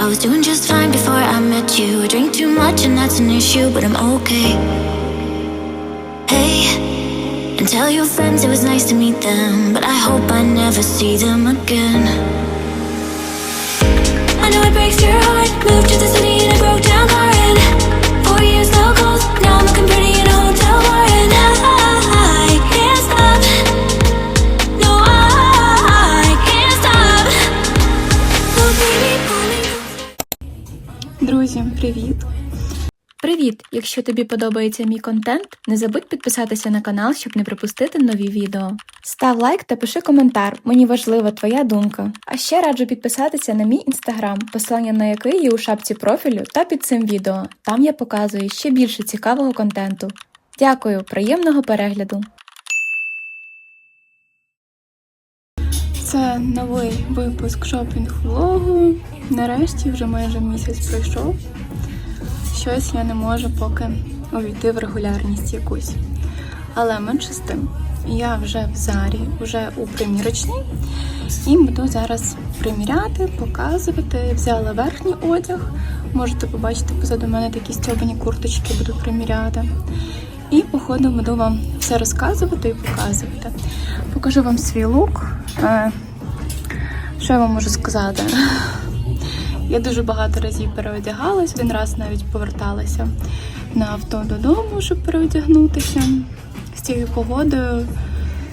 I was doing just fine before I met you. I drink too much and that's an issue, but I'm okay. Hey, and tell your friends it was nice to meet them, but I hope I never see them again. I know it breaks your heart. Moved to the city привіт! Привіт! Якщо тобі подобається мій контент, не забудь підписатися на канал, щоб не пропустити нові відео. Став лайк та пиши коментар, мені важлива твоя думка. А ще раджу підписатися на мій інстаграм, посилання на який є у шапці профілю та під цим відео. Там я показую ще більше цікавого контенту. Дякую, приємного перегляду! Це новий випуск шопінг-влогу. Нарешті вже майже місяць пройшов. Щось я не можу поки увійти в регулярність якусь. Але менше з тим, я вже в зарі, вже у примірочній, і буду зараз приміряти, показувати. Взяла верхній одяг. Можете побачити позаду мене такі стьобані курточки, буду приміряти. І, походу, буду вам все розказувати і показувати. Покажу вам свій лук. Е, Що я вам можу сказати? Я дуже багато разів переодягалась, один раз навіть поверталася на авто додому, щоб переодягнутися. З цією погодою,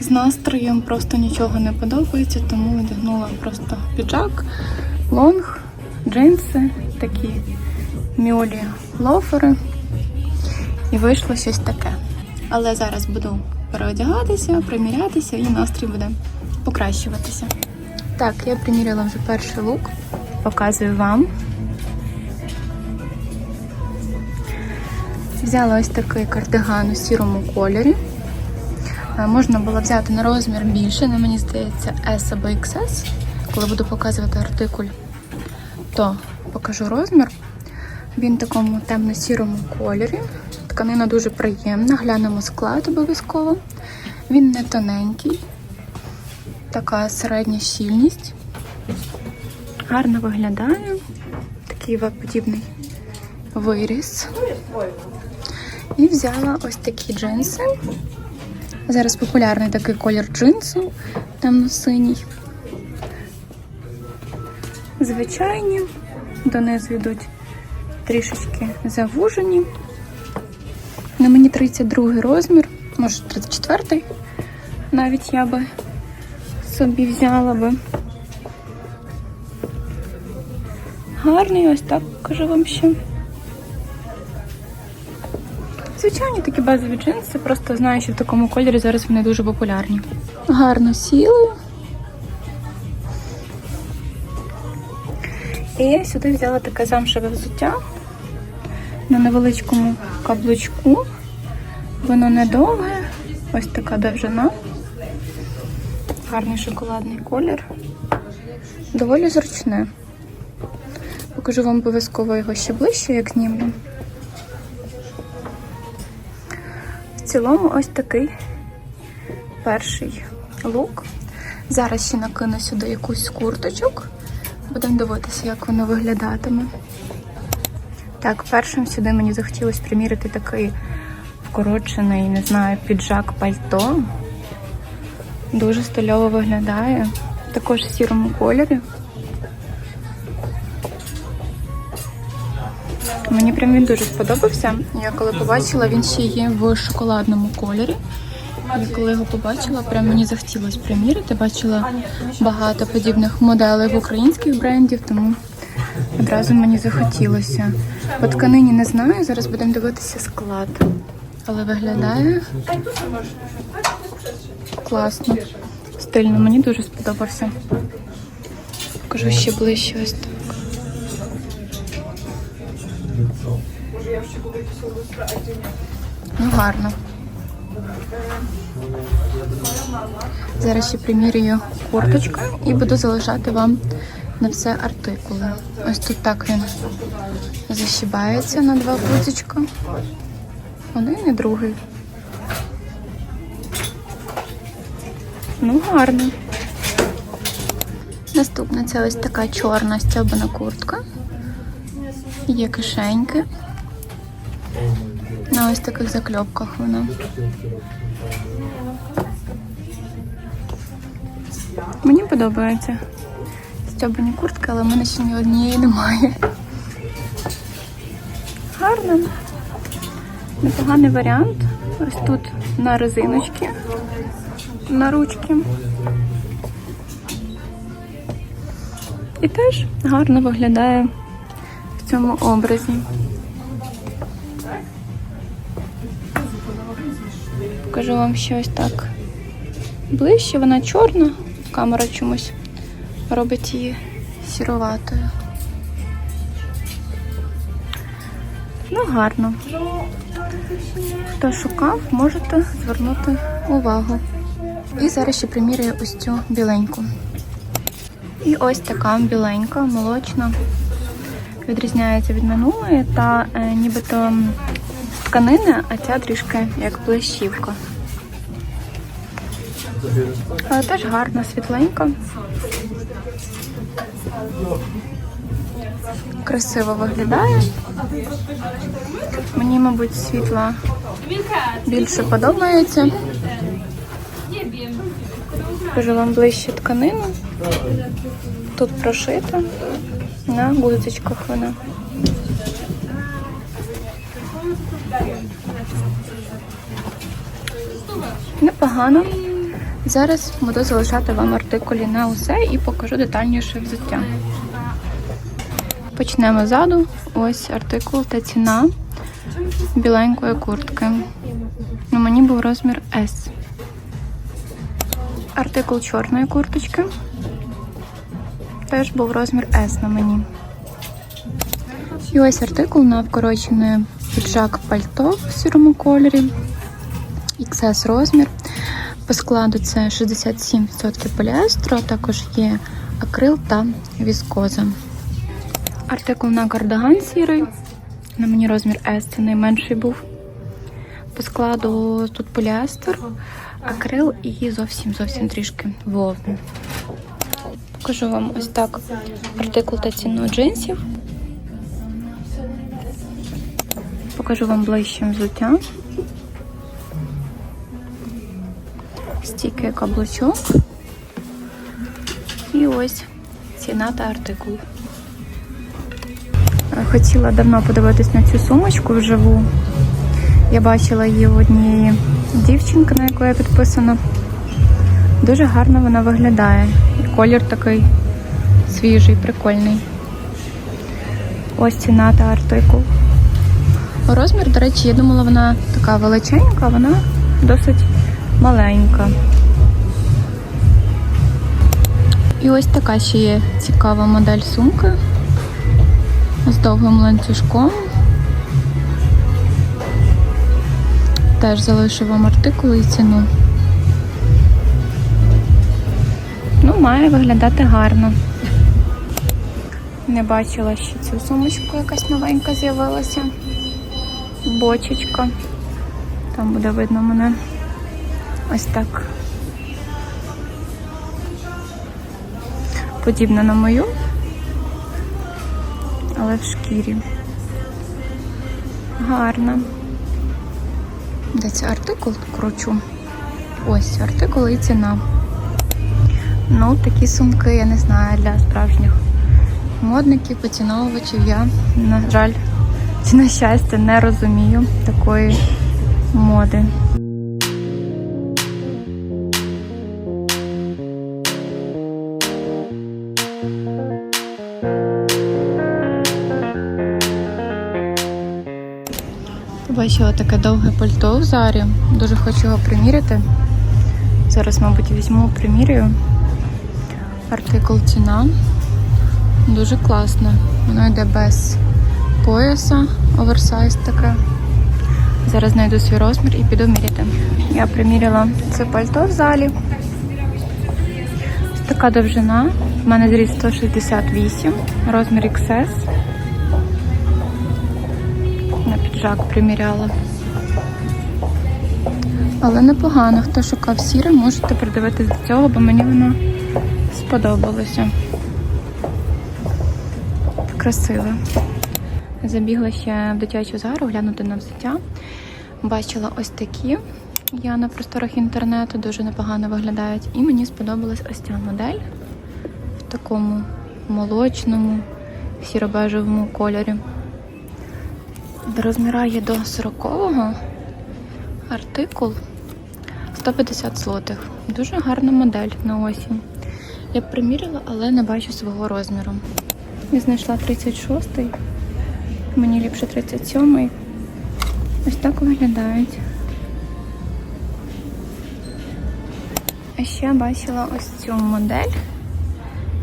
з настроєм просто нічого не подобається, тому одягнула просто піджак, лонг, джинси, такі мюлі лофери. І вийшло щось таке. Але зараз буду переодягатися, примірятися і настрій буде покращуватися. Так, я приміряла вже перший лук, показую вам. Взяла ось такий кардиган у сірому кольорі. Е, Можна було взяти на розмір більше, але мені здається S або XS. Коли буду показувати артикуль, то покажу розмір. Він в такому темно-сірому кольорі. Тканина дуже приємна, глянемо склад обов'язково. Він не тоненький, така середня щільність. Гарно виглядає. Такий веб-подібний виріс. І взяла ось такі джинси. Зараз популярний такий колір джинсу, темно-синій. Звичайні, донизу йдуть трішечки завужені. На мені 32 розмір, може 34 навіть я би собі взяла би. Гарний, ось так кажу вам ще. Звичайні такі базові джинси, просто знаю, що в такому кольорі зараз вони дуже популярні. Гарно сіли. І сюди взяла таке замшеве взуття на невеличкому каблучку. Воно недовге, ось така довжина. Гарний шоколадний колір. Доволі зручне. Покажу вам обов'язково його ще ближче, як знімлю. В цілому ось такий перший лук. Зараз ще накину сюди якусь курточок. Будемо дивитися, як воно виглядатиме. Так, першим сюди мені захотілося примірити такий вкорочений, не знаю, піджак пальто. Дуже стильово виглядає. Також в сірому кольорі. Мені прям він дуже сподобався. Я коли побачила, він ще є в шоколадному кольорі. Я коли його побачила, прям мені захотілося приміряти. Бачила багато подібних моделей в українських брендів, тому одразу мені захотілося. По тканині не знаю, зараз будемо дивитися склад. Але виглядає класно, стильно. Мені дуже сподобався. Покажу ще ближче ось так. Ну, гарно. Зараз ще примірюю курточку і буду залишати вам на все артикули. Ось тут так він защібається на два гудзичка. Один і другий. Ну, гарно. Наступна це ось така чорна стьобана куртка. Є кишеньки. На ось таких закльопках вона. Мені подобається стьобані куртки, але в мене ще ні однієї немає. Гарно. Непоганий варіант. Ось тут на резиночки, на ручки. І теж гарно виглядає в цьому образі. Покажу вам ще ось так ближче. Вона чорна, камера чомусь робить її сіроватою. Ну, гарно. Хто шукав, можете звернути увагу. І зараз ще примірюю ось цю біленьку. І ось така біленька, молочна. Відрізняється від минулої та е, нібито тканини, а ця трішки як плещівка. Але теж гарна, світленька. Красиво виглядає. Мені, мабуть, світла більше подобається. Покажу вам ближче тканину. Тут прошита на гудзичках вона. Непогано. Зараз буду залишати вам артикулі на усе і покажу детальніше взуття. Почнемо ззаду. Ось артикул та ціна біленької куртки. Ну, мені був розмір S. Артикул чорної курточки. Теж був розмір S на мені. І ось артикул на вкорочене піджак пальто в сірому кольорі. XS розмір. По складу це 67% поліестру, а також є акрил та віскоза. Артикул на кардиган сірий. На мені розмір S, це найменший був. По складу тут поліестер, акрил і зовсім зовсім трішки вовни. Покажу вам ось так артикул та ціну джинсів. Покажу вам ближче взуття. Стійкий каблучок. І ось ціна та артикул. Хотіла давно подивитись на цю сумочку вживу. Я бачила її в однієї дівчинки, на яку я підписана. Дуже гарно вона виглядає. І колір такий свіжий, прикольний. Ось ціна та артикул. Розмір, до речі, я думала, вона така величенька, вона досить маленька. І ось така ще є цікава модель сумки з довгим ланцюжком. Теж залишу вам артикул і ціну. Ну, має виглядати гарно. Не бачила ще цю сумочку, якась новенька з'явилася. Бочечка. Там буде видно мене. Ось так. Подібна на мою, але в шкірі. Гарна. Де артикул кручу? Ось артикул і ціна. Ну, такі сумки, я не знаю, для справжніх модників, поціновувачів. Я, на жаль, на щастя, не розумію такої моди. Побачила таке довге пальто в зарі. Дуже хочу його приміряти. Зараз, мабуть, візьму, примірюю. Артикул ціна. Дуже класно. Воно йде без пояса, оверсайз таке. Зараз знайду свій розмір і піду міряти. Я приміряла це пальто в залі. Така довжина. У мене зріс 168, розмір XS. Піджак приміряла. Але непогано. Хто шукав сіре, можете придивитись до цього, бо мені воно сподобалося. Красиве. Забігла ще в дитячу зару глянути на взуття. Бачила ось такі. Я на просторах інтернету дуже непогано виглядають. І мені сподобалась ось ця модель в такому молочному, сіро-бежевому кольорі. Розмірає до 40-го. Артикул 150 злотих. Дуже гарна модель на осінь. Я б приміряла, але не бачу свого розміру. Я знайшла 36-й. Мені ліпше 37-й. Ось так виглядають. А ще бачила ось цю модель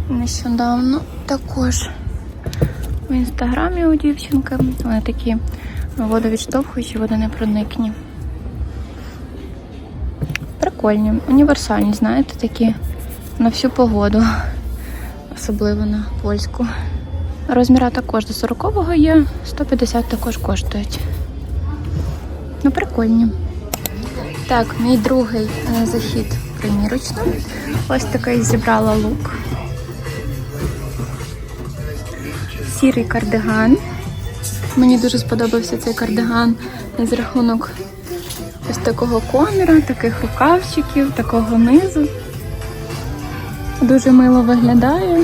нещодавно також в інстаграмі у дівчинки. Вони такі водовідштовхуючі, водонепроникні. Прикольні, універсальні, знаєте, такі на всю погоду, особливо на польську. Розміра також до 40-го є, 150 також коштують. Ну, прикольні. Так, мій другий е, захід примірочно. Ось такий зібрала лук. Сірий кардиган. Мені дуже сподобався цей кардиган з рахунок ось такого коміра, таких рукавчиків, такого низу. Дуже мило виглядає.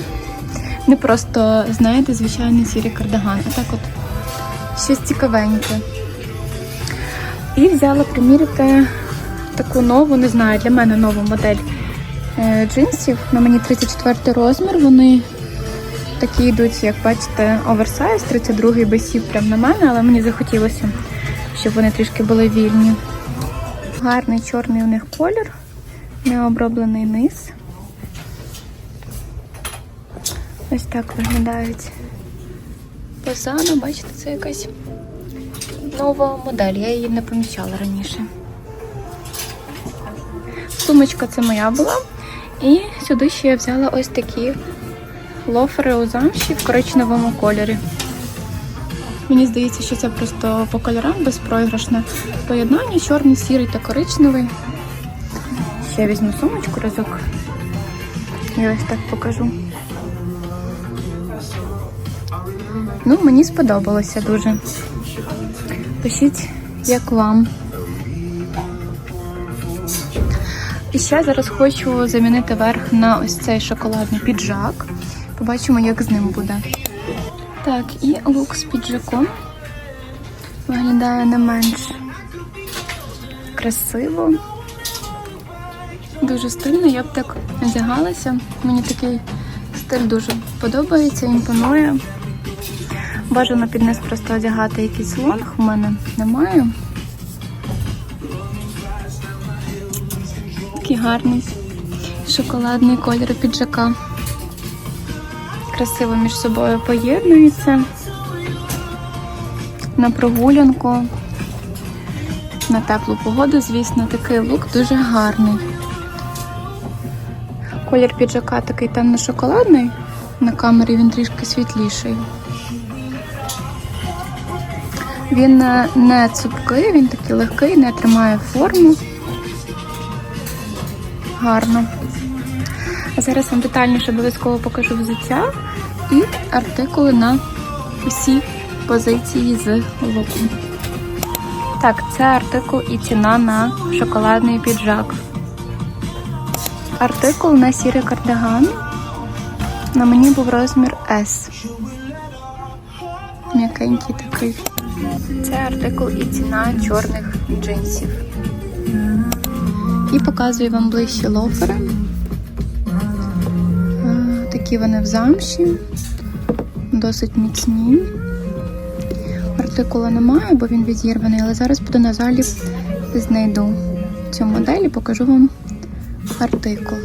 Не просто, знаєте, звичайний сірий кардиган, а так от щось цікавеньке. І взяла приміряти таку нову, не знаю, для мене нову модель е, джинсів. На мені 34 розмір. Вони такі йдуть, як бачите, оверсайз, 32-й би сів прямо на мене, але мені захотілося, щоб вони трішки були вільні. Гарний чорний у них колір, необроблений низ. Ось так виглядають позаду. Бачите, це якась нова модель. Я її не помічала раніше. Сумочка це моя була. І сюди ще я взяла ось такі лофери у замші в коричневому кольорі. Мені здається, що це просто по кольорам безпроіграшне поєднання. Чорний, сірий та коричневий. Ще візьму сумочку разок. І ось так покажу. Ну, мені сподобалося дуже. Пишіть, як вам. І ще зараз хочу замінити верх на ось цей шоколадний піджак. Побачимо, як з ним буде. Так, і лук з піджаком виглядає не менш красиво. Дуже стильно, я б так одягалася. Мені такий стиль дуже подобається, імпонує. Бажано під низ просто одягати якийсь лонг, у мене немає. Такий гарний шоколадний колір піджака. Красиво між собою поєднується. На прогулянку, на теплу погоду, звісно, такий лук дуже гарний. Колір піджака такий темно-шоколадний, на камері він трішки світліший. Він е, не цупкий, він такий легкий, не тримає форму. Гарно. Зараз вам детальніше обов'язково покажу взуття і артикули на усі позиції з луком. Так, це артикул і ціна на шоколадний піджак. Артикул на сірий кардиган. На мені був розмір S. М'якенький такий. Це артикул і ціна чорних джинсів. І показую вам ближче лофери. Такі вони в замші, досить міцні. Артикула немає, бо він відірваний, але зараз буду на залі знайду цю модель і покажу вам артикул.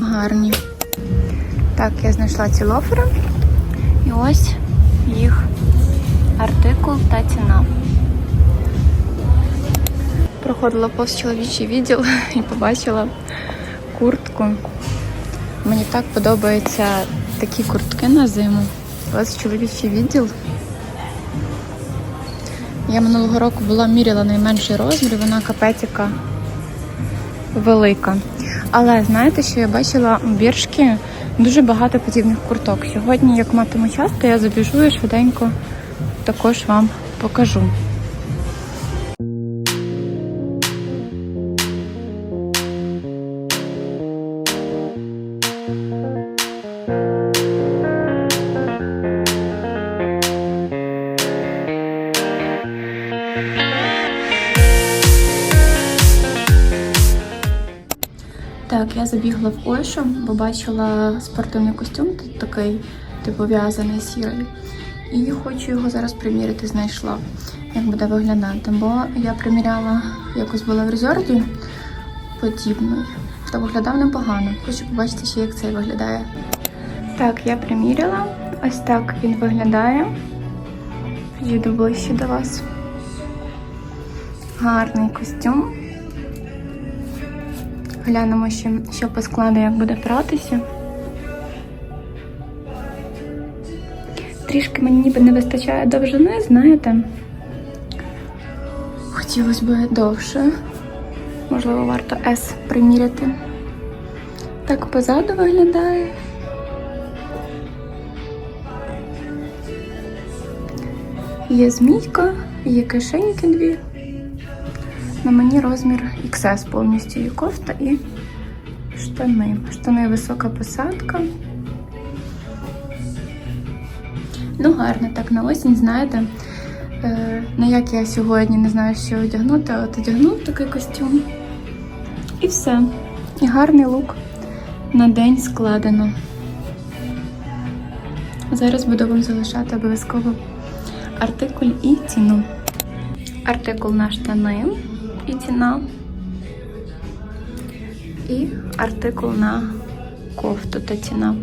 Гарні. Так, я знайшла ці лофери. І ось їх артикул та ціна. Проходила повз чоловічий відділ і побачила куртку. Мені так подобаються такі куртки на зиму. Ось чоловічий відділ. Я минулого року була міряла найменший розмір, вона капетіка велика. Але знаєте, що я бачила у біршки Дуже багато подібних курток. Сьогодні, як матиму час, то я забіжу і швиденько також вам покажу. Я в Ольшу, бо бачила спортивний костюм, тут такий, типу в'язаний сірий. І хочу його зараз приміряти, знайшла, як буде виглядати. Бо я приміряла якось була в резорті подібний. Та виглядав непогано. Хочу побачити ще, як цей виглядає. Так, я приміряла. Ось так він виглядає. Підійду ближче до вас. Гарний костюм. Глянемо ще, що по складу, як буде братися. Трішки мені ніби не вистачає довжини, знаєте. Хотілося б довше. Можливо, варто S приміряти. Так позаду виглядає. Є змійка, є кишеньки дві. На мені розмір XS повністю і кофта і штани. Штани висока посадка. Ну, гарно так на осінь, знаєте. Е, ну, як я сьогодні не знаю, що одягнути, а от одягнув такий костюм. І все. І гарний лук на день складено. Зараз буду вам залишати обов'язково артикуль і ціну. Артикул на штани і ціна. І артикул на кофту та ціна.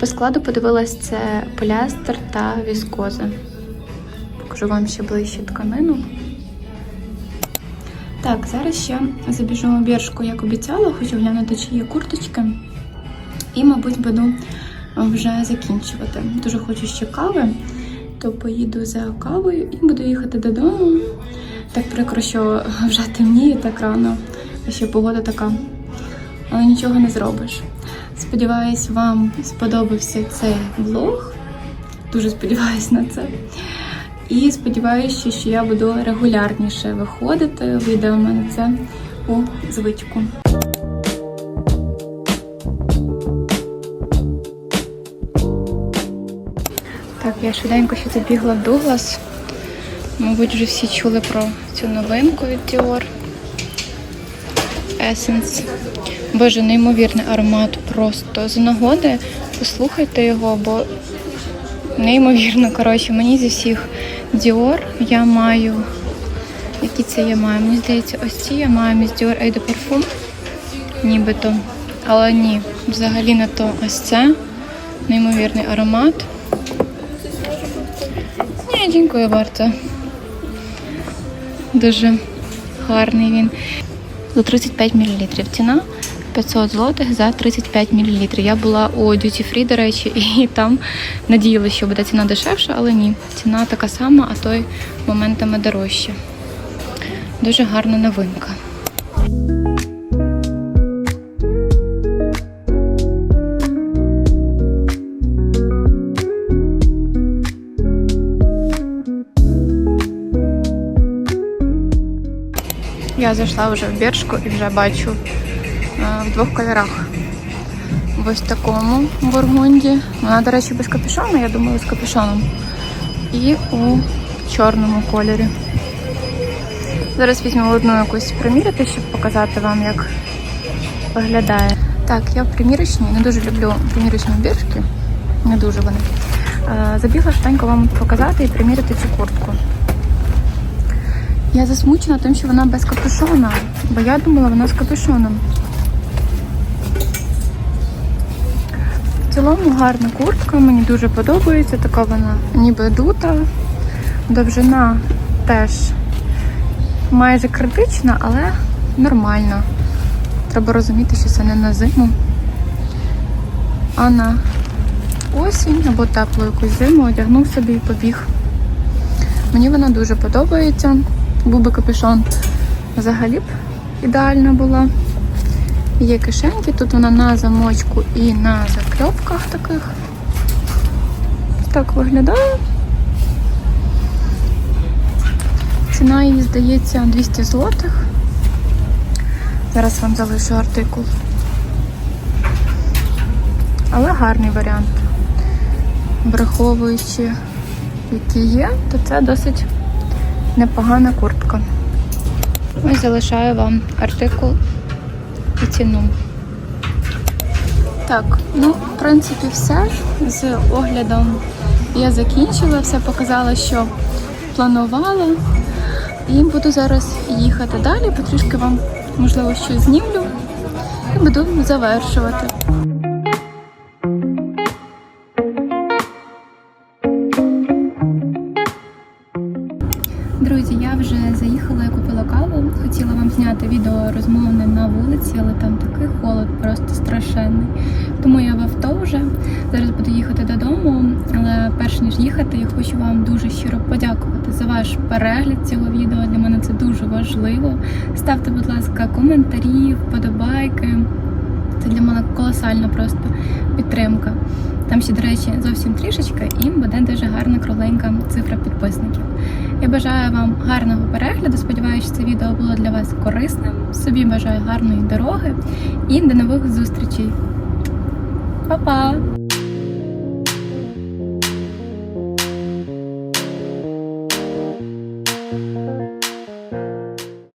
По складу подивилась це полястер та віскоза. Покажу вам ще ближче тканину. Так, зараз ще забіжу у біршку, як обіцяла, хочу глянути, чи є курточки. І, мабуть, буду вже закінчувати. Дуже хочу ще кави, то поїду за кавою і буду їхати додому. Так прикро, що вже темніє так рано, а ще погода така. Але нічого не зробиш. Сподіваюсь, вам сподобався цей влог. Дуже сподіваюсь на це. І сподіваюся, що я буду регулярніше виходити. Вийде у мене це у звичку. Так, я швиденько ще забігла в Дуглас. Мабуть, вже всі чули про цю новинку від Dior. Essence. Боже, неймовірний аромат просто. З нагоди послухайте його, бо неймовірно, коротше, мені зі всіх Dior я маю. Які це я маю? Мені здається, ось ці я маю міс Dior Eau de Parfum. Нібито. Але ні, взагалі не то ось це. Неймовірний аромат. Ні, дякую, варто. Дуже гарний він. За 35 мл. Ціна 500 злотих за 35 мл. Я була у Duty Free, до речі, і там надіялася, що буде ціна дешевша, але ні. Ціна така сама, а той моментами дорожча. Дуже гарна новинка. Зайшла вже в біршку і вже бачу е, в двох кольорах. В ось такому бургунді. Вона, до речі, без капюшону, я думаю, з капюшоном. І у чорному кольорі. Зараз візьму одну якусь приміряти, щоб показати вам, як виглядає. Так, я в примірочній, не дуже люблю примірочні біршки. Не дуже вони. Е, Забігла швиденько вам показати і приміряти цю куртку. Я засмучена тим, що вона без капюшона, бо я думала, вона з капюшоном. В цілому гарна куртка, мені дуже подобається, така вона ніби дута. Довжина теж майже критична, але нормальна. Треба розуміти, що це не на зиму, а на осінь або теплу якусь зиму одягнув собі і побіг. Мені вона дуже подобається. Був би капюшон взагалі б ідеальна була. Є кишеньки, тут вона на замочку і на закльопках таких. Так виглядає. Ціна її, здається, 200 злотих. Зараз вам залишу артикул. Але гарний варіант. Враховуючи, які є, то це досить непогана куртка. Ось залишаю вам артикул і ціну. Так, ну, в принципі, все. З оглядом я закінчила, все показала, що планувала. І буду зараз їхати далі, потрішки вам, можливо, щось знімлю і буду завершувати. Страшенний. Тому я в авто вже зараз буду їхати додому. Але перш ніж їхати, я хочу вам дуже щиро подякувати за ваш перегляд цього відео. Для мене це дуже важливо. Ставте, будь ласка, коментарі, вподобайки. Це для мене колосальна просто підтримка. Там ще, до речі, зовсім трішечки, і буде дуже гарна кругленька цифра підписників. Я бажаю вам гарного перегляду. Сподіваюся, що це відео було для вас корисним. Собі бажаю гарної дороги і до нових зустрічей. Па-па!